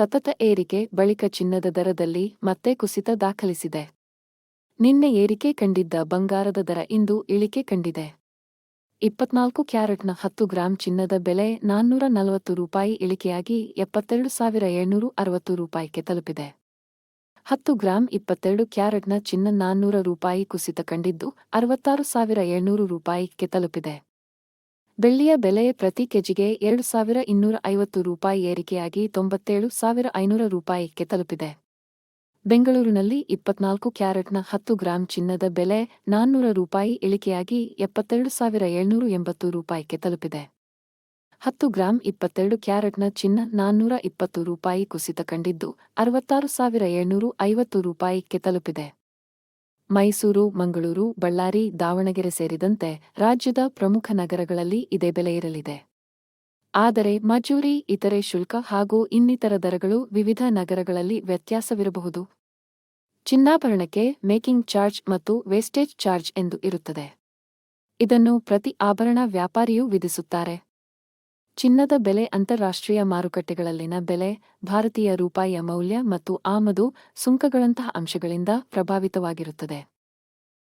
ಸತತ ಏರಿಕೆ ಬಳಿಕ ಚಿನ್ನದ ದರದಲ್ಲಿ ಮತ್ತೆ ಕುಸಿತ ದಾಖಲಿಸಿದೆ. ನಿನ್ನೆ ಏರಿಕೆ ಕಂಡಿದ್ದ ಬಂಗಾರದ ದರ ಇಂದು ಇಳಿಕೆ ಕಂಡಿದೆ. ಇಪ್ಪತ್ನಾಲ್ಕು ಕ್ಯಾರೆಟ್ನ ಹತ್ತು ಗ್ರಾಂ ಚಿನ್ನದ ಬೆಲೆ ನಾನ್ನೂರ ನಲವತ್ತು ರೂಪಾಯಿ ಇಳಿಕೆಯಾಗಿ ಎಪ್ಪತ್ತೆರಡು ಸಾವಿರ ಏಳ್ನೂರು ಅರವತ್ತು ರೂಪಾಯಿಗೆ ತಲುಪಿದೆ. ಹತ್ತು ಗ್ರಾಂ ಇಪ್ಪತ್ತೆರಡು ಕ್ಯಾರೆಟ್ನ ಚಿನ್ನ ನಾನ್ನೂರ ರೂಪಾಯಿ ಕುಸಿತ ಕಂಡಿದ್ದು ಅರವತ್ತಾರು ಸಾವಿರ ಏಳ್ನೂರು ರೂಪಾಯಿಗೆ ತಲುಪಿದೆ. ಬೆಳ್ಳಿಯ ಬೆಲೆ ಪ್ರತಿ ಕೆಜಿಗೆ ಎರಡು ಸಾವಿರ ಇನ್ನೂರ ಐವತ್ತು ರೂಪಾಯಿ ಏರಿಕೆಯಾಗಿ ತೊಂಬತ್ತೇಳು ಸಾವಿರ ಐನೂರ ರೂಪಾಯಿಗೆ ತಲುಪಿದೆ. ಬೆಂಗಳೂರಿನಲ್ಲಿ ಇಪ್ಪತ್ನಾಲ್ಕು ಕ್ಯಾರೆಟ್ನ ಹತ್ತು ಗ್ರಾಂ ಚಿನ್ನದ ಬೆಲೆ ನಾನ್ನೂರ ರೂಪಾಯಿ ಇಳಿಕೆಯಾಗಿ ಎಪ್ಪತ್ತೆರಡು ಸಾವಿರ ಏಳ್ನೂರು ಎಂಬತ್ತು ರೂಪಾಯಿಗೆ ತಲುಪಿದೆ. ಹತ್ತು ಗ್ರಾಂ ಇಪ್ಪತ್ತೆರಡು ಕ್ಯಾರೆಟ್ನ ಚಿನ್ನ ನಾನ್ನೂರ ಇಪ್ಪತ್ತು ರೂಪಾಯಿ ಕುಸಿತ ಕಂಡಿದ್ದು, ಅರವತ್ತಾರು ಸಾವಿರ ಏಳ್ನೂರು ಐವತ್ತು ರೂಪಾಯಿಗೆ ತಲುಪಿದೆ. ಮೈಸೂರು, ಮಂಗಳೂರು, ಬಳ್ಳಾರಿ, ದಾವಣಗೆರೆ ಸೇರಿದಂತೆ ರಾಜ್ಯದ ಪ್ರಮುಖ ನಗರಗಳಲ್ಲಿ ಇದೇ ಬೆಲೆ ಇರಲಿದೆ. ಆದರೆ ಮಜೂರಿ, ಇತರೆ ಶುಲ್ಕ ಹಾಗೂ ಇನ್ನಿತರ ದರಗಳು ವಿವಿಧ ನಗರಗಳಲ್ಲಿ ವ್ಯತ್ಯಾಸವಿರಬಹುದು. ಚಿನ್ನಾಭರಣಕ್ಕೆ ಮೇಕಿಂಗ್ ಚಾರ್ಜ್ ಮತ್ತು ವೇಸ್ಟೇಜ್ ಚಾರ್ಜ್ ಎಂದು ಇರುತ್ತದೆ. ಇದನ್ನು ಪ್ರತಿ ಆಭರಣ ವ್ಯಾಪಾರಿಯೂ ವಿಧಿಸುತ್ತಾರೆ. ಚಿನ್ನದ ಬೆಲೆ ಅಂತಾರಾಷ್ಟ್ರೀಯ ಮಾರುಕಟ್ಟೆಗಳಲ್ಲಿನ ಬೆಲೆ ಭಾರತೀಯ ರೂಪಾಯಿಯ ಮೌಲ್ಯ ಮತ್ತು ಆಮದು ಸುಂಕಗಳಂತಹ ಅಂಶಗಳಿಂದ ಪ್ರಭಾವಿತವಾಗಿರುತ್ತದೆ.